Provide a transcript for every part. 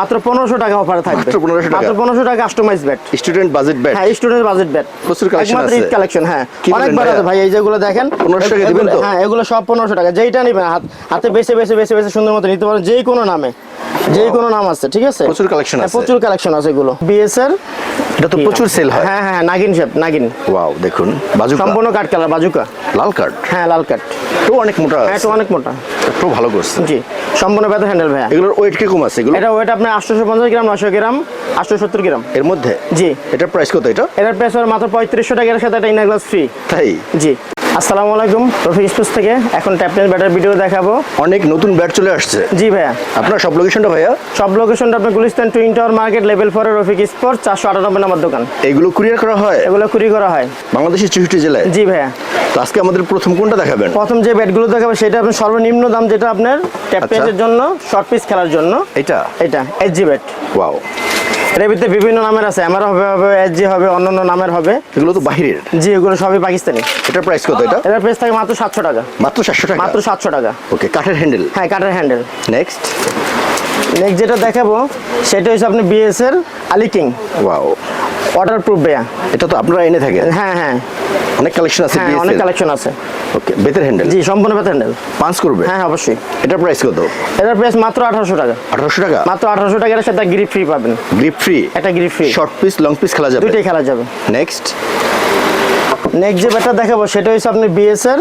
মাত্র পনেরোশো টাকা অফারে থাকবে। মাত্র 1500 টাকা? মাত্র পনেরোশো টাকা customize bat student budget bat হ্যাঁ স্টুডেন্ট বাজেট ব্যাট প্রচুর একমাত্র আছে। ঈদ কালেকশন হ্যাঁ। কি বলেন অনেকবার ভাইয়া? আছে ভাই এই যেগুলো দেখেন 1500 টাকা দিবেন তো? হ্যাঁ এগুলো সব পনেরোশো টাকা। যেইটা নিবেন হাত বেছে বেছে বেছে বেছে সুন্দর মতো নিতে পারেন যেই কোনো নামে। যেই কোনো নাম আছে ঠিক আছে? প্রচুর collection হ্যাঁ, আছে। প্রচুর কালেকশন আছে এগুলো। বিএস এর এটা তো প্রচুর সেল হয়। হ্যাঁ হ্যাঁ নাগিন শেপ নাগিন। ওয়াও দেখুন বাজুকা। সম্পূর্ণ কাঠ কালার বাজুকা। লাল কার্ড হ্যাঁ লাল কাঠ তো অনেক মোটা হ্যাঁ। অনেক মোটা। একটু ভালো করছে। জি সম্পূর্ণ ব্যথা হ্যান্ডেল ভাইয়া। এগুলোর ওয়েট কি কম আছে? এগুলো এটা ওয়েট আপনার আটশোশো পঞ্চাশ গ্রাম নশো গ্রাম আটশো সত্তর গ্রাম। এর মধ্যে? জি। এটার প্রাইস কত এটা? এটার প্রাইস মাত্র পঁয়ত্রিশশো টাকার সাথে এটা ইনার গ্লাস ফ্রি তাই? জি। আসসালামু আলাইকুম রফিক স্পোর্টস থেকে। এখন ট্যাপটেন ব্যাটার ভিডিও দেখাবো। অনেক নতুন ব্যাট চলে আসছে। জি ভাইয়া। আপনার সব লোকেশনটা ভাইয়া? সব লোকেশনটা আপনার Gulistan twin tower market level ফোরে রফিক স্পোর্ট চারশো আটানব্বই নম্বর দোকান। এগুলো কুরিয়ার করা হয়? এগুলো কুড়ি করা হয়। বাংলাদেশের চৌষট্টি জেলায়? জি ভাইয়া। তো আজকে আমাদের প্রথম কোনটা দেখাবেন? প্রথম যে ব্যাটগুলো দেখাবো সেটা আপনার সর্বনিম্ন দাম যেটা আপনার ট্যাপ আচ্ছা। পেজের জন্য শর্ট পিস খেলার জন্য। এটা এটা এইচ জি ব্যাট ওয়াও এর ভিতরে বিভিন্ন নামের আছে। আমার হবে হবে এইচ জি হবে অন্যান্য নামের হবে। এগুলো তো বাহিরের। জি এগুলো সবই পাকিস্তানি। এটার প্রাইস কত এটা? এটার প্রাইস থাকে মাত্র সাতশো টাকা। মাত্র সাতশো টাকা? মাত্র সাতশো টাকা। ওকে কাঠের হ্যান্ডেল হ্যাঁ কাঠের হ্যান্ডেল নেক্সট নেক্সট যেটা দেখাবো সেটা হচ্ছে আপনি বিএস এর Ali king wow waterproof বেয়া এটা তো আপনারা এনে থাকেন? হ্যাঁ হ্যাঁ। অনেক কালেকশন আছে হ্যাঁ অনেক কালেকশন আছে। ওকে বেতের হ্যান্ডেল জি সম্পূর্ণ বেতন হ্যান্ডেল পাঁচ করবে? হ্যাঁ অবশ্যই। এটার প্রাইস কত? এটার প্রাইস মাত্র আঠারোশো টাকা। আঠারোশো টাকা? মাত্র আঠারোশো টাকার সাথে গ্রিপ ফ্রি পাবেন। গ্রিপ ফ্রি একটা grip free short piece long piece খেলা যাবে? দুইটাই খেলা যাবে। নেক্সট নেক্সট যে ব্যাটটা দেখাবো সেটা হচ্ছে আপনি বিএস এর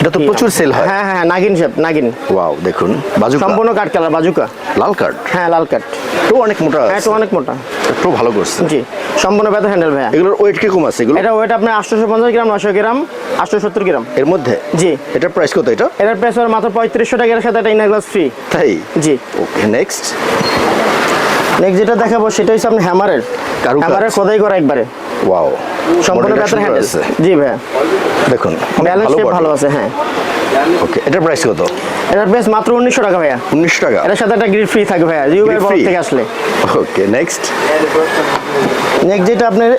এটা তো প্রচুর সেল হয়। হ্যাঁ হ্যাঁ নাগিন শেপ নাগিন। ওয়াও দেখুন বাজুকা। সম্পূর্ণ কাঠ কালার বাজুকা। লাল কার্ড হ্যাঁ লাল কাঠ তো অনেক মোটা হ্যাঁ। এটা অনেক মোটা। একটু ভালো করছে। জি সম্পূর্ণ বেতন হ্যান্ডেল ভাইয়া। এগুলোর ওয়েট কীরকম আছে? এগুলো? এটা ওয়েট আপনার আটশোশো পঞ্চাশ গ্রাম নশো গ্রাম আটশো সত্তর গ্রাম। এর মধ্যে? জি। এটার প্রাইস কত এটা? এটার প্রাইস হবে মাত্র পঁয়ত্রিশশো টাকার সাথে একটা ইনার গ্লাস ফ্রি তাই? জি। ওকে নেক্সট নেক্সট যেটা দেখাবো সেটা হচ্ছে আপনি হ্যামারের। হ্যামারের খোদাই করা একবারে। ওয়াও সম্পূর্ণ বেতন হ্যান্ডেল জি ভাইয়া। দেখুন ভালো ভালো আছে হ্যাঁ। ওকে এটার প্রাইস কত? এটার প্রাইস মাত্র উনিশশো টাকা ভাইয়া। উনিশশো টাকা? এটার সাথে একটা গ্রিড ফ্রি থাকবে ভাইয়া? থেকে আসলে। ওকে নেক্সট নেক্সট যেটা আপনার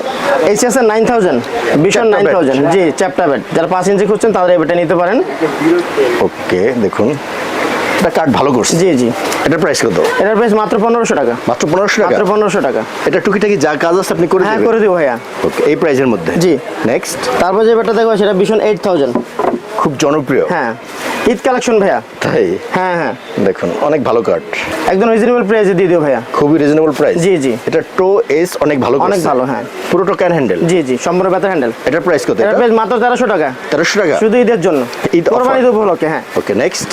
এইচএস এর নাইন থাউজেন্ড ভীষণ নাইন থাউজেন্ড জি চ্যাপ্টার বেড যারা পাঁচ ইঞ্চি খুঁজছেন তাদের এটা নিতে পারেন। ওকে দেখুন। এটা কার্ড ভালো করছে। জি জি। এটার প্রাইস কত? এটার প্রাইস মাত্র পনেরোশো টাকা। মাত্র পনেরোশো টাকা? মাত্র পনেরোশো টাকা। এটা টুকিটাকি যা কাজ আছে আপনি করে হ্যাঁ করে দিব ভাইয়া। ওকে এই প্রাইজের মধ্যে? জি। নেক্সট তারপর যে বেডটা দেখব সেটা ভীষণ এইট থাউজেন্ড খুব জনপ্রিয়। হ্যাঁ। ঈদ কালেকশন ভাইয়া। তাই? হ্যাঁ হ্যাঁ। দেখুন অনেক ভালো কার্ড একদম রিজনেবল প্রাইসে দিয়ে দিও ভাইয়া। খুবই রিজনেবল প্রাইস জি, জি। এটা টো এস অনেক ভালো অনেক ভালো, হ্যাঁ। পুরোটা ক্যান হ্যান্ডেল জি জি সম্পূর্ণ বেতন হ্যান্ডেল এটার প্রাইস কত এটার প্রাইস মাত্র তেরোশো টাকা। তেরোশো টাকা? শুধু ঈদের জন্য। ঈদ। কোরবানি উপলক্ষে হ্যাঁ। ওকে নেক্সট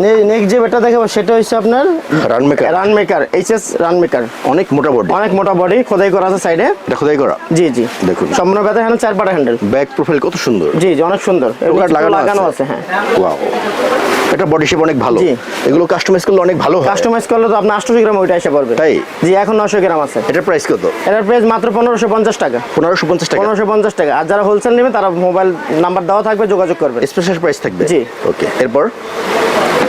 নেক্সট যে বেডটা দেখাবো সেটা হচ্ছে আপনার run maker run maker HS run maker অনেক মোটা বডি অনেক মোটা বডি খোদাই করা আছে সাইডে এটা খোদাই করা। জি জি। দেখুন। সম্পূর্ণ বেতন হ্যান্ডেল চার পাটা হ্যান্ডেল ব্যাক প্রোফাইল কত সুন্দর। জি জি অনেক সুন্দর। লাগানো আছে। হ্যাঁ। ওয়াও এটা বডি শেপ অনেক ভালো। এগুলো কাস্টমাইজ করলে অনেক ভালো হয়। কাস্টমাইজ করলে তো আপনার আটশো গ্রাম ওইটা এসে পড়বে। তাই? জি এখন নশো গ্রাম আছে। এটার প্রাইস কত? এটার প্রাইস মাত্র পনেরোশো পঞ্চাশ টাকা। পনেরোশো পঞ্চাশ টাকা। পনেরোশো পঞ্চাশ টাকা। আর যারা হোলসেল নেবে তারা মোবাইল নাম্বার দেওয়া থাকবে যোগাযোগ করবে। স্পেশাল প্রাইস থাকবে। জি। ওকে এরপর?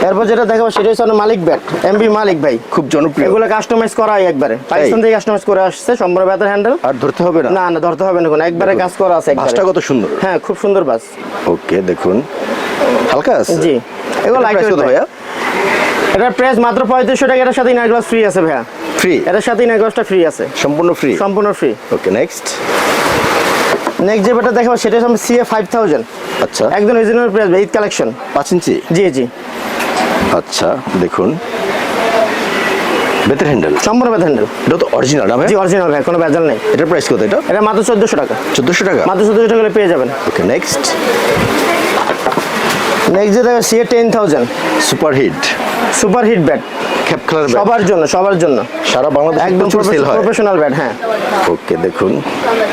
এরপর যেটা দেখাবো সেটা হচ্ছে মালিক ব্যাট এমবি মালিক ভাই। খুব জনপ্রিয়। এগুলো কাস্টমাইজ করা হয় একবারে পাকিস্তান থেকে কাস্টমাইজ করে আসছে সম্পূর্ণ বেতার হ্যান্ডেল আর ধরতে হবে না? না না ধরতে হবে না কোনো একবারে কাজ করা আছে একবারে। বাসটা কত সুন্দর। হ্যাঁ খুব সুন্দর বাস। ওকে দেখুন। হালকা আছে? জি। এগুলো লাইট ভাইয়া? এটার প্রাইস মাত্র পঁয়ত্রিশশো টাকা এটার সাথে ইনার গ্লাস ফ্রি আছে ভাইয়া। ফ্রি এটার সাথে ইনার গ্লাসটা ফ্রি আছে। সম্পূর্ণ ফ্রি সম্পূর্ণ ফ্রি ওকে নেক্সট নেক্সট যে বেটা দেখাবো সেটা হচ্ছে সিএ ফাইভ থাউজেন্ড আচ্ছা। একদম রিজনেবল প্রাইস ঈদ কালেকশন পাঁচ ইঞ্চি? জি জি। আচ্ছা দেখুন। বেতের হ্যান্ডেল সম্পূর্ণ বেতার হ্যান্ডেল এটা তো অরিজিনাল না ভাই? জি অরিজিনাল ভাই কোনো ভেজাল নেই। এটার প্রাইস কত এটা? এটা মাত্র চোদ্দোশো টাকা। চোদ্দোশো টাকা? মাত্র চোদ্দোশো টাকা পেয়ে যাবেন। ওকে নেক্সট নেক্সট যে দেখো CA ten thousand super hit super hit bat cap খেলার সবার জন্য সবার জন্য। সারা বাংলাদেশে একদম সেল হয়। প্রফেশনাল ব্যাট হ্যাঁ। ওকে দেখুন।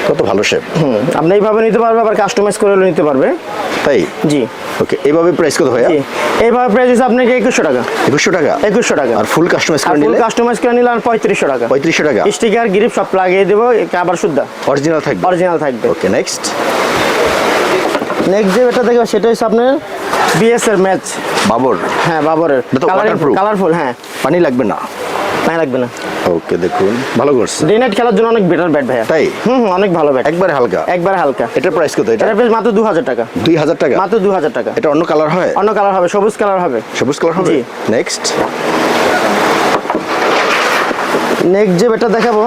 কত ভালো শেপ হুম আপনি এইভাবে নিতে পারবে আবার কাস্টমাইজ করে নিতে পারবে। তাই? জি। ওকে এইভাবে প্রাইস কত ভাইয়া? এইভাবে প্রাইস হচ্ছে আপনাকে একুশশো টাকা। একুশশো টাকা? একুশশো টাকা। আর ফুল কাস্টমাইজ করে ফুল নিলে? কাস্টমাইজ করে নিলে আর পঁয়ত্রিশশো টাকা। পঁয়ত্রিশশো টাকা? স্টিকার গ্রিপ সব লাগিয়ে দেবো আবার শুদ্ধ অরিজিনাল থাকবে? অরিজিনাল থাকবে। ওকে নেক্সট নেক্সট যে এটা দেখো সেটা হচ্ছে আপনার বিএস এর ম্যাচ বাবর? হ্যাঁ বাবরের। কালারফুল হ্যাঁ। পানি লাগবে না? তাই লাগবে না। ওকে দেখুন। ভালো করছে। ডে নাইট খেলার জন্য অনেক বেটার ব্যাট ভাইয়া। তাই? হুম অনেক ভালো ব্যাট একবারে হালকা? একবারে হালকা। এটার প্রাইস কত এটা? প্রাইস মাত্র দু হাজার টাকা। দুই হাজার টাকা? মাত্র দু হাজার টাকা। এটা অন্য কালার হয়? অন্য কালার হবে সবুজ কালার হবে। সবুজ কালার হবে? নেক্সট নেক্সট যে ব্যাটটা দেখাবো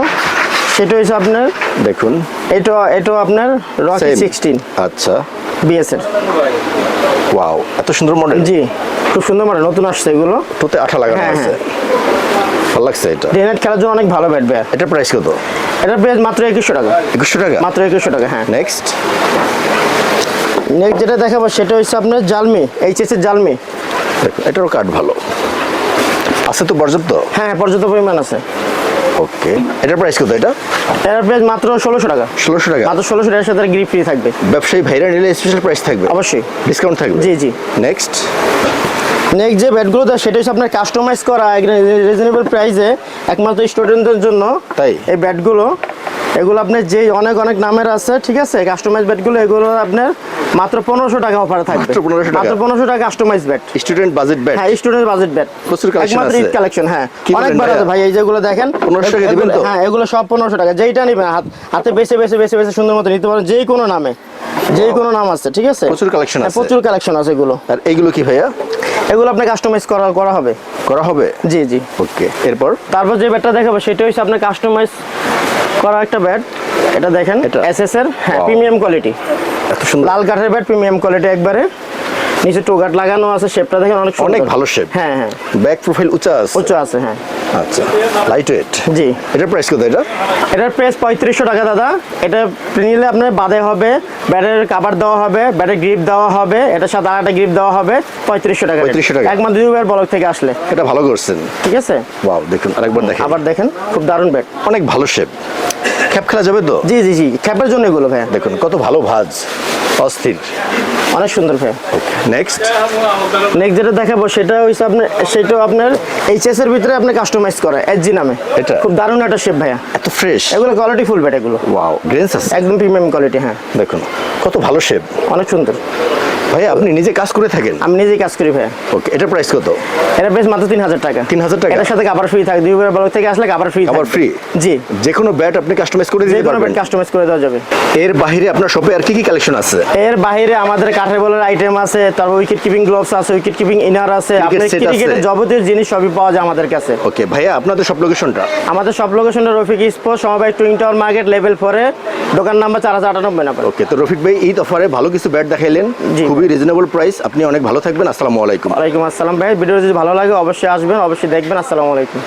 সেটা হচ্ছে আপনার? দেখুন। এটা এটাও আপনার রকি Same. সিক্সটিন আচ্ছা। বিএস এর ওয়াও এত সুন্দর মডেল জি খুব সুন্দর মানে নতুন আসছে এগুলো। তোতে আঠা লাগানো হ্যাঁ, আছে ভালো লাগছে এটা। ডে নাইট খেলার জন্য অনেক ভালো ব্যাট ভাইয়া এটা প্রাইস কত? এটার প্রাইস মাত্র একুশশো টাকা। একুশশো টাকা? মাত্র একুশশো টাকা হ্যাঁ। নেক্সট নেক্সট যেটা দেখাবো সেটা হচ্ছে আপনার জালমি এইচএস এর জালমি এটারও কাঠ ভালো। আছে তো পর্যাপ্ত? হ্যাঁ পর্যাপ্ত পরিমাণ আছে। ওকে এটার প্রাইস কত এটা? এটার প্রাইস মাত্র ষোলোশো টাকা। ষোলোশো টাকা? মাত্র ষোলোশো টাকার সাথে গ্রিপ ফ্রি থাকবে। ব্যবসায়ী ভাইরা নিলে স্পেশাল প্রাইস থাকবে? অবশ্যই। ডিসকাউন্ট থাকবে? জি, জি। নেক্সট নেক্সট যে ব্যাটগুলো দেয় সেটা হচ্ছে আপনার কাস্টমাইজ করা রিজনেবল প্রাইসে একমাত্র স্টুডেন্টদের জন্য তাই? এই ব্যাটগুলো এগুলো আপনার যে অনেক অনেক নামের আছে ঠিক আছে? কাস্টমাইজ ব্যাটগুলো এগুলো আপনার মাত্র পনেরোশো টাকা অফারে থাকবে। মাত্র 1500 টাকা? মাত্র পনেরোশো টাকা customize bat student budget bat হ্যাঁ স্টুডেন্ট বাজেট ব্যাট প্রচুর একমাত্র ঈদ কালেকশন হ্যাঁ। কি বলেন অনেকবার আছে ভাই এই যেগুলো দেখেন 1500 টাকা দিবেন তো? হ্যাঁ এগুলো সব পনেরোশো টাকা। যেইটা নিবেন হাত হাতে বেছে বেছে বেছে বেছে সুন্দর মতো নিতে পারেন যেই কোনো নামে। যেই কোনো নাম আছে ঠিক আছে? প্রচুর collection হ্যাঁ, আছে। প্রচুর কালেকশন আছে এগুলো। আর এইগুলো কি ভাইয়া? এগুলো আপনি কাস্টমাইজ করা করা হবে। করা হবে? জি জি। ওকে এরপর? তারপর যে ব্যাটটা দেখাবো সেটা হচ্ছে আপনার কাস্টমাইজ করা একটা ব্যাট এটা দেখেন এটা? এসএস এর হ্যাঁ প্রিমিয়াম কোয়ালিটি লাল কাঠের ব্যাট প্রিমিয়াম কোয়ালিটি একবারে। নিচে টোগাট লাগানো আছে শেপটা দেখেন অনেক অনেক ভালো shape। হ্যাঁ হ্যাঁ। ব্যাক প্রোফাইল উঁচা আছে। উঁচু আছে হ্যাঁ। আচ্ছা লাইট ওয়েট জি। এটার প্রাইস কত এটা? এটার প্রাইস পঁয়ত্রিশশো টাকা দাদা। এটা নিলে আপনার বাদে হবে ব্যাটের কাভার দেওয়া হবে ব্যাটের গ্রিপ দেওয়া হবে এটার সাথে আর একটা গ্রিপ দেওয়া হবে পঁয়ত্রিশশো টাকা। 3500 টাকা। একমাত্র দুবার ব্লক থেকে আসলে। এটা ভালো করছেন। ঠিক আছে? ওয়াও দেখুন আরেকবার দেখেন। আবার দেখেন খুব দারুণ ব্যাট অনেক ভালো শেপ খ্যাপ খেলা যাবে তো? জি জি জি। খ্যাপের জন্য এগুলো ভাইয়া। দেখুন কত ভালো ভাজ। অস্থির। অনেক সুন্দর ভাই। নেক্সট নেক্সট যেটা দেখাবো সেটা হইছে আপনার সেটাও আপনার এইচএস এর ভিতরে আপনি কাস্টমাইজ করা এসজি নামে। এটা? খুব দারুণ একটা শেপ ভাইয়া। এত ফ্রেশ এগুলো কোয়ালিটি ফুল ব্যাট এগুলো। ওয়াও গ্রেন্স একদম প্রিমিয়াম কোয়ালিটি হ্যাঁ। দেখুন কত ভালো শেপ অনেক সুন্দর। ভাই আপনি নিজে কাজ করে থাকেন? আমি নিজেই কাজ করি ভাইয়া। ওকে এটার প্রাইস কত? এটা বেশ মাত্র তিন হাজার টাকা। 3000 টাকা? এটার সাথে কাবার ফ্রি থাকে দুই ব্লক থেকে আসলে কাবার ফ্রি ফ্রি জি। যে কোনো ব্যাট আপনি কাস্টমাইজ করে দিতে পারবেন। কাস্টমাইজ করে দেওয়া যাবে। এর বাইরে আপনার শপে আর কি কি কালেকশন আছে? এর বাইরে আমাদের কাঠের বলের আইটেম আছে তারপর উইকেট কিপিং গ্লোভস আছে উইকেট কিপিং ইনার আছে আপনার ক্রিকেটের যাবতীয় জিনিস সবই পাওয়া যায় আমাদের কাছে। ওকে ভাইয়া আপনাদের সব লোকেশনটা আমাদের সব লোকেশনটা রফিক স্পোর্ট সমবায় টুইং টাওয়ার মার্কেট লেভেল ফোরে দোকান নাম্বার চার হাজার আটানব্বই নাম্বার। ওকে তো রফিক ভাই ঈদ অফারে ভালো কিছু ব্যাট দেখাইলেন। খুবই রিজনেবল প্রাইস আপনি অনেক ভালো থাকবেন। আসসালামু আলাইকুম। আলাইকুম আসসালাম ভাই। ভিডিও যদি ভালো লাগে, অবশ্যই আসবেন, অবশ্যই দেখবেন। আসসালামু আলাইকুম।